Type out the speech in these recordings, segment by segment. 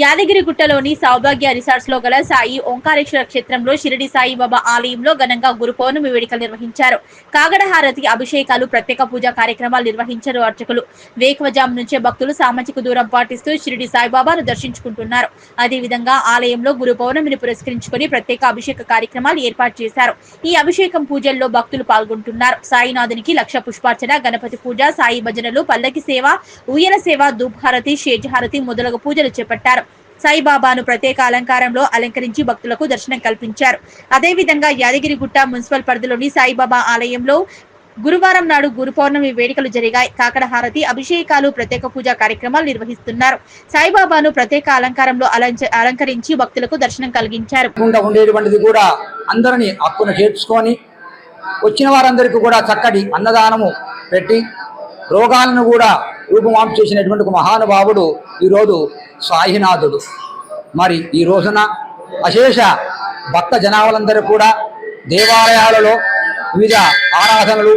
యాదగిరిగుట్టలోని సౌభాగ్య రిసార్ట్స్లో గల సాయి ఓంకారేశ్వర క్షేత్రంలో షిరిడి సాయి బాబా ఆలయంలో ఘనంగా గురు పౌర్ణమి వేడుకలు నిర్వహించారు. కాగడ హారతి అభిషేకాలు ప్రత్యేక పూజా కార్యక్రమాలు నిర్వహించారు అర్చకులు. వేకువజాము నుంచే భక్తులు సామాజిక దూరం పాటిస్తూ షిరిడి సాయిబాబాను దర్శించుకుంటున్నారు. అదేవిధంగా ఆలయంలో గురు పౌర్ణమిని పురస్కరించుకొని ప్రత్యేక అభిషేక కార్యక్రమాలు ఏర్పాటు చేశారు. ఈ అభిషేకం పూజల్లో భక్తులు పాల్గొంటున్నారు. సాయినాథునికి లక్ష పుష్పార్చన గణపతి పూజ సాయి భజనలు పల్లకి సేవ ఉయ్యల సేవ ధూప్ హారతి షేజ్ హారతి మొదలగు పూజలు చేపట్టారు. సాయిబాబాను ప్రత్యేక అలంకారంలో అలంకరించి భక్తులకు దర్శనం కల్పించారు. అదేవిధంగా యాదగిరిగుట్ట మున్సిపల్ పరిధిలోని సాయిబాబా ఆలయంలో గురువారం నాడు గురు పౌర్ణమి వేడుకలు జరిగాయి. కాకడ హారతి అభిషేకాలు ప్రత్యేక పూజా కార్యక్రమాలు నిర్వహిస్తున్నారు. సాయిబాబాను ప్రత్యేక అలంకారంలో అలంకరించి భక్తులకు దర్శనం కలిగించారు. ఉండేటువంటిది కూడా అందరిని హక్కును చేర్చుకొని వచ్చిన వారందరికీ కూడా చక్కటి అన్నదానము పెట్టి రోగాలను కూడా రూపుమాపు చేసినటువంటి ఒక మహానుభావుడు ఈరోజు సాయినాథుడు. మరి ఈ రోజున అశేష భక్త జనాభాలందరూ కూడా దేవాలయాలలో వివిధ ఆరాధనలు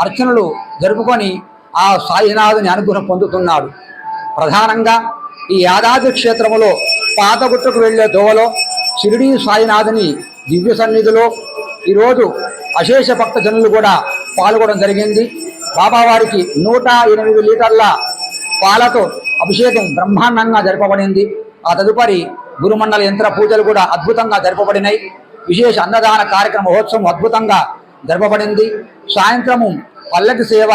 అర్చనలు జరుపుకొని ఆ సాయినాథుని అనుగ్రహం పొందుతున్నాడు ప్రధానంగా ఈ యాదాద్రి క్షేత్రములో పాతగుట్టకు వెళ్ళే దోవలో షిరిడి సాయినాథుని దివ్య సన్నిధిలో ఈరోజు అశేష భక్త జనులు కూడా పాల్గొనడం జరిగింది. బాబావారికి నూట ఎనిమిది లీటర్ల పాలతో అభిషేకం బ్రహ్మాండంగా జరపబడింది. ఆ తదుపరి గురుమండల యంత్ర పూజలు కూడా అద్భుతంగా జరపబడినాయి. విశేష అన్నదాన కార్యక్రమ మహోత్సవం అద్భుతంగా జరపబడింది. సాయంత్రము పల్లకి సేవ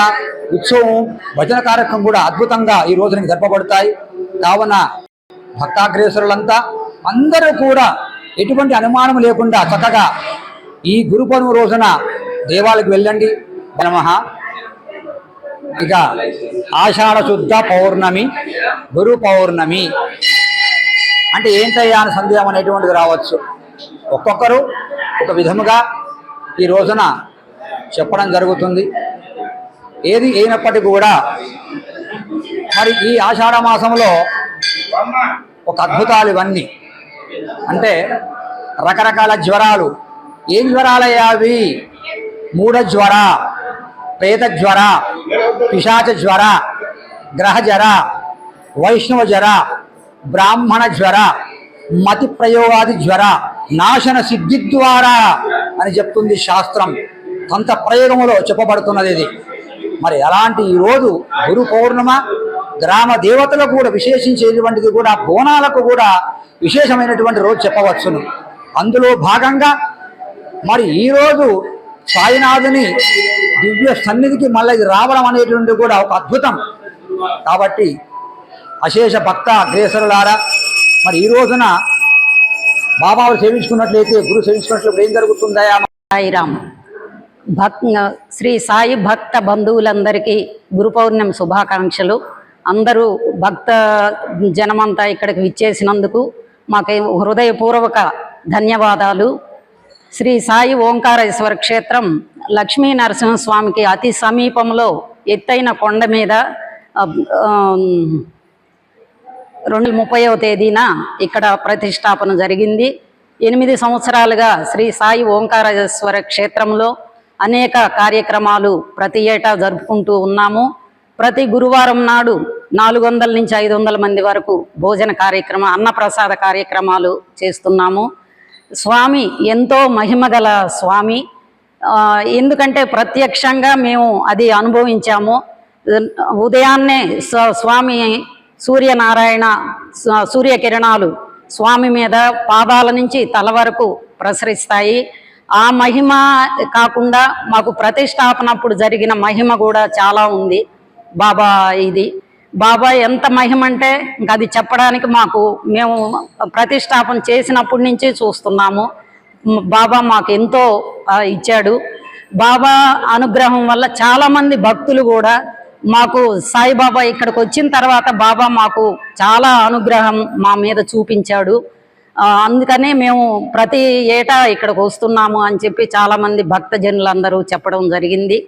ఉత్సవం భజన కార్యక్రమం కూడా అద్భుతంగా ఈ రోజున జరపబడతాయి. కావున భక్తాగ్రేసరులంతా అందరూ కూడా ఎటువంటి అనుమానం లేకుండా చక్కగా ఈ గురు రోజున దేవాలకు వెళ్ళండి. నమః. ఇక ఆషాఢశుద్ధ పౌర్ణమి గురు పౌర్ణమి. అంటే ఏంటయ్యా అని సందేహం అనేటువంటిది రావచ్చు. ఒక్కొక్కరు ఒక విధముగా ఈ రోజున చెప్పడం జరుగుతుంది. ఏది అయినప్పటికీ కూడా మరి ఈ ఆషాఢ మాసంలో ఒక అద్భుతాలు ఇవన్నీ. అంటే రకరకాల జ్వరాలు. ఏం జ్వరాలయ్యావి మూఢ జ్వర ప్రేత జ్వర పిశాచ జ్వర గ్రహ జ్వర వైష్ణవ జ్వర బ్రాహ్మణ జ్వర మతి ప్రయోగాది జ్వర నాశన సిద్ధి ద్వారా అని చెప్తుంది శాస్త్రం. తంత ప్రయోగంలో చెప్పబడుతున్నది ఇది. మరి అలాంటి ఈరోజు గురు పౌర్ణమ గ్రామ దేవతలకు కూడా విశేషించేటువంటిది కూడా బోనాలకు కూడా విశేషమైనటువంటి రోజు చెప్పవచ్చును. అందులో భాగంగా మరి ఈరోజు సాయినాథుని దివ్య సన్నిధికి మళ్ళీ ఇది రావడం అనేటువంటి కూడా ఒక అద్భుతం. కాబట్టి అశేష భక్త అగ్రేసరులారా మరి ఈ రోజున బాబావారు సేవించుకున్నట్లయితే గురు సేవించుకున్నట్లయితే ఏం జరుగుతుందా? సాయిరామ్. భక్ శ్రీ సాయి భక్త బంధువులందరికీ గురు పౌర్ణమి శుభాకాంక్షలు. అందరూ భక్త జనమంతా ఇక్కడికి విచ్చేసినందుకు మాకు హృదయపూర్వక ధన్యవాదాలు. శ్రీ సాయి ఓంకారేశ్వర క్షేత్రం లక్ష్మీ నరసింహస్వామికి అతి సమీపంలో ఎత్తైన కొండ మీద రెండు ముప్పైవ తేదీన ఇక్కడ ప్రతిష్టాపన జరిగింది. ఎనిమిది సంవత్సరాలుగా శ్రీ సాయి ఓంకారేశ్వర క్షేత్రంలో అనేక కార్యక్రమాలు ప్రతి ఏటా జరుపుకుంటూ ఉన్నాము. ప్రతి గురువారం నాడు నాలుగు వందల నుంచి ఐదు వందల మంది వరకు భోజన కార్యక్రమ అన్నప్రసాద కార్యక్రమాలు చేస్తున్నాము. స్వామి ఎంతో మహిమగల స్వామి. ఎందుకంటే ప్రత్యక్షంగా మేము అది అనుభవించాము. ఉదయాన్నే స్వామి సూర్యనారాయణ సూర్యకిరణాలు స్వామి మీద పాదాల నుంచి తల వరకు ప్రసరిస్తాయి. ఆ మహిమ కాకుండా మాకు ప్రతిష్టాపనప్పుడు జరిగిన మహిమ కూడా చాలా ఉంది. బాబా ఇది. బాబా ఎంత మహిమ అంటే ఇంకా అది చెప్పడానికి మాకు మేము ప్రతిష్టాపన చేసినప్పటి నుంచి చూస్తున్నాము. బాబా మాకు ఎంతో ఇచ్చాడు. బాబా అనుగ్రహం వల్ల చాలామంది భక్తులు కూడా మాకు సాయిబాబా ఇక్కడికి వచ్చిన తర్వాత బాబా మాకు చాలా అనుగ్రహం మా మీద చూపించాడు. అందుకనే మేము ప్రతి ఏటా ఇక్కడికి వస్తున్నాము అని చెప్పి చాలామంది భక్తజనులందరూ చెప్పడం జరిగింది.